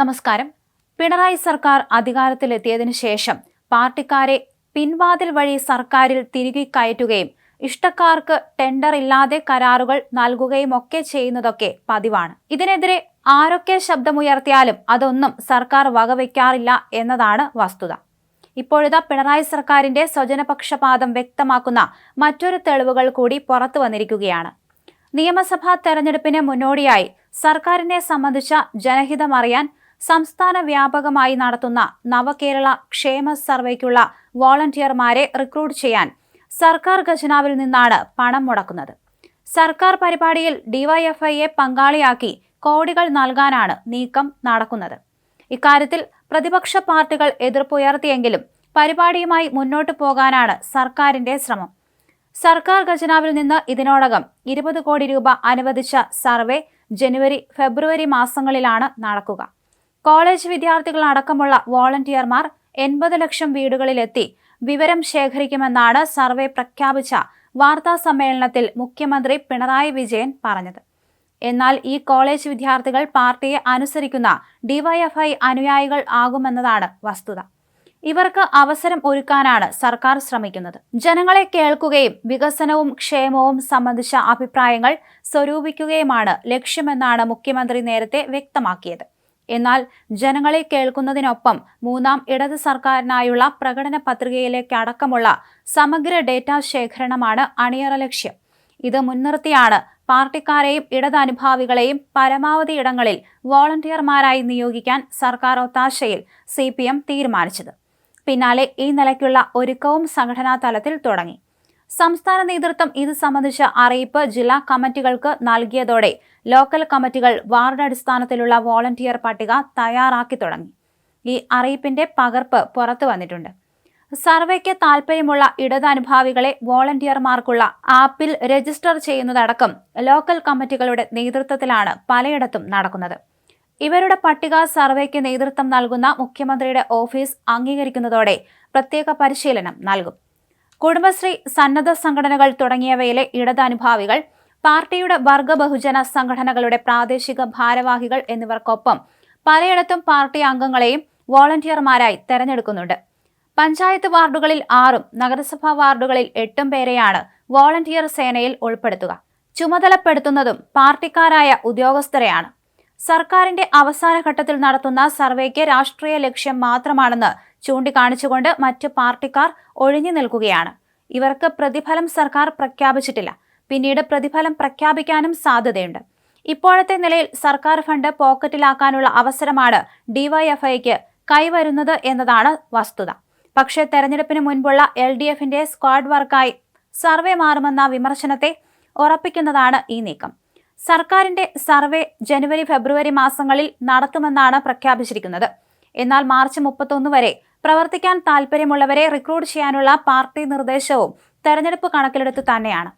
നമസ്കാരം. പിണറായി സർക്കാർ അധികാരത്തിലെത്തിയതിനു ശേഷം പാർട്ടിക്കാരെ പിൻവാതിൽ വഴി സർക്കാരിൽ തിരികെ കയറ്റുകയും ഇഷ്ടക്കാർക്ക് ടെൻഡർ ഇല്ലാതെ കരാറുകൾ നൽകുകയും ഒക്കെ ചെയ്യുന്നതൊക്കെ പതിവാണ്. ഇതിനെതിരെ ആരൊക്കെ ശബ്ദമുയർത്തിയാലും അതൊന്നും സർക്കാർ വകവയ്ക്കാറില്ല എന്നതാണ് വസ്തുത. ഇപ്പോഴത്തെ പിണറായി സർക്കാരിന്റെ സ്വജനപക്ഷപാതം വ്യക്തമാക്കുന്ന മറ്റൊരു തെളിവുകൾ കൂടി പുറത്തു വന്നിരിക്കുകയാണ്. നിയമസഭാ തെരഞ്ഞെടുപ്പിന് മുന്നോടിയായി സർക്കാരിനെ സംബന്ധിച്ച ജനഹിതമറിയാൻ സംസ്ഥാന വ്യാപകമായി നടത്തുന്ന നവകേരള ക്ഷേമ സർവേക്കുള്ള വോളണ്ടിയർമാരെ റിക്രൂട്ട് ചെയ്യാൻ സർക്കാർ ഖജനാവിൽ നിന്നാണ് പണം മുടക്കുന്നത്. സർക്കാർ പരിപാടിയിൽ ഡിവൈഎഫ്ഐയെ പങ്കാളിയാക്കി കോടികൾ നൽകാനാണ് നീക്കം നടക്കുന്നത്. ഇക്കാര്യത്തിൽ പ്രതിപക്ഷ പാർട്ടികൾ എതിർപ്പുയർത്തിയെങ്കിലും പരിപാടിയുമായി മുന്നോട്ടു പോകാനാണ് സർക്കാരിന്റെ ശ്രമം. സർക്കാർ ഖജനാവിൽ നിന്ന് ഇതിനോടകം ഇരുപത് കോടി രൂപ അനുവദിച്ച സർവേ ജനുവരി ഫെബ്രുവരി മാസങ്ങളിലാണ് നടക്കുക. കോളേജ് വിദ്യാർത്ഥികളടക്കമുള്ള വോളണ്ടിയർമാർ എൺപത് ലക്ഷം വീടുകളിലെത്തി വിവരം ശേഖരിക്കുമെന്നാണ് സർവേ പ്രഖ്യാപിച്ച വാർത്താ സമ്മേളനത്തിൽ മുഖ്യമന്ത്രി പിണറായി വിജയൻ പറഞ്ഞത്. എന്നാൽ ഈ കോളേജ് വിദ്യാർത്ഥികൾ പാർട്ടിയെ അനുസരിക്കുന്ന ഡിവൈഎഫ്ഐ അനുയായികൾ ആകുമെന്നതാണ് വസ്തുത. ഇവർക്ക് അവസരം ഒരുക്കാനാണ് സർക്കാർ ശ്രമിക്കുന്നത്. ജനങ്ങളെ കേൾക്കുകയും വികസനവും ക്ഷേമവും സംബന്ധിച്ച അഭിപ്രായങ്ങൾ സ്വരൂപിക്കുകയുമാണ് ലക്ഷ്യമെന്നാണ് മുഖ്യമന്ത്രി നേരത്തെ വ്യക്തമാക്കിയത്. എന്നാൽ ജനങ്ങളെ കേൾക്കുന്നതിനൊപ്പം മൂന്നാം ഇടത് സർക്കാരിനായുള്ള പ്രകടന പത്രികയിലേക്കടക്കമുള്ള സമഗ്ര ഡേറ്റ ശേഖരണമാണ് അണിയറ ലക്ഷ്യം. ഇത് മുൻനിർത്തിയാണ് പാർട്ടിക്കാരെയും ഇടതനുഭാവികളെയും പരമാവധി ഇടങ്ങളിൽ വോളണ്ടിയർമാരായി നിയോഗിക്കാൻ സർക്കാർ ഒത്താശയിൽ സി തീരുമാനിച്ചത്. പിന്നാലെ ഈ നിലയ്ക്കുള്ള ഒരുക്കവും സംഘടനാ തലത്തിൽ തുടങ്ങി. സംസ്ഥാന നേതൃത്വം ഇത് സംബന്ധിച്ച അറിയിപ്പ് ജില്ലാ കമ്മിറ്റികൾക്ക് നൽകിയതോടെ ലോക്കൽ കമ്മിറ്റികൾ വാർഡ് അടിസ്ഥാനത്തിലുള്ള വോളണ്ടിയർ പട്ടിക തയ്യാറാക്കി തുടങ്ങി. ഈ അറിയിപ്പിന്റെ പകർപ്പ് പുറത്തു വന്നിട്ടുണ്ട്. സർവേക്ക് താൽപ്പര്യമുള്ള ഇടതനുഭാവികളെ വോളണ്ടിയർമാർക്കുള്ള ആപ്പിൽ രജിസ്റ്റർ ചെയ്യുന്നതടക്കം ലോക്കൽ കമ്മിറ്റികളുടെ നേതൃത്വത്തിലാണ് പലയിടത്തും നടക്കുന്നത്. ഇവരുടെ പട്ടിക സർവേക്ക് നേതൃത്വം നൽകുന്ന മുഖ്യമന്ത്രിയുടെ ഓഫീസ് അംഗീകരിക്കുന്നതോടെ പ്രത്യേക പരിശീലനം നൽകും. കുടുംബശ്രീ സന്നദ്ധ സംഘടനകൾ തുടങ്ങിയവയിലെ ഇടതനുഭാവികൾ പാർട്ടിയുടെ വർഗ ബഹുജന സംഘടനകളുടെ പ്രാദേശിക ഭാരവാഹികൾ എന്നിവർക്കൊപ്പം പലയിടത്തും പാർട്ടി അംഗങ്ങളെയും വോളണ്ടിയർമാരായി തെരഞ്ഞെടുക്കുന്നുണ്ട്. പഞ്ചായത്ത് വാർഡുകളിൽ ആറും നഗരസഭാ വാർഡുകളിൽ എട്ടും പേരെയാണ് വോളണ്ടിയർ സേനയിൽ ഉൾപ്പെടുത്തുക. ചുമതലപ്പെടുത്തുന്നതും പാർട്ടിക്കാരായ ഉദ്യോഗസ്ഥരെയാണ്. സർക്കാരിന്റെ അവസാന ഘട്ടത്തിൽ നടത്തുന്ന സർവേക്ക് രാഷ്ട്രീയ ലക്ഷ്യം മാത്രമാണെന്ന് ചൂണ്ടിക്കാണിച്ചുകൊണ്ട് മറ്റ് പാർട്ടിക്കാർ ഒഴിഞ്ഞു നിൽക്കുകയാണ്. ഇവർക്ക് പ്രതിഫലം സർക്കാർ പ്രഖ്യാപിച്ചിട്ടില്ല. പിന്നീട് പ്രതിഫലം പ്രഖ്യാപിക്കാനും സാധ്യതയുണ്ട്. ഇപ്പോഴത്തെ നിലയിൽ സർക്കാർ ഫണ്ട് പോക്കറ്റിലാക്കാനുള്ള അവസരമാണ് ഡിവൈഎഫ്ഐക്ക് കൈവരുന്നത് എന്നതാണ് വസ്തുത. പക്ഷേ തെരഞ്ഞെടുപ്പിന് മുൻപുള്ള എൽ ഡി എഫിന്റെ സ്ക്വാഡ് വർക്കായി സർവേ മാറുമെന്ന വിമർശനത്തെ ഉറപ്പിക്കുന്നതാണ് ഈ നീക്കം. സർക്കാരിന്റെ സർവേ ജനുവരി ഫെബ്രുവരി മാസങ്ങളിൽ നടത്തുമെന്നാണ് പ്രഖ്യാപിച്ചിരിക്കുന്നത്. എന്നാൽ മാർച്ച് മുപ്പത്തൊന്ന് വരെ പ്രവർത്തിക്കാൻ താൽപ്പര്യമുള്ളവരെ റിക്രൂട്ട് ചെയ്യാനുള്ള പാർട്ടി നിർദ്ദേശവും തെരഞ്ഞെടുപ്പ് കണക്കിലെടുത്ത് തന്നെയാണ്.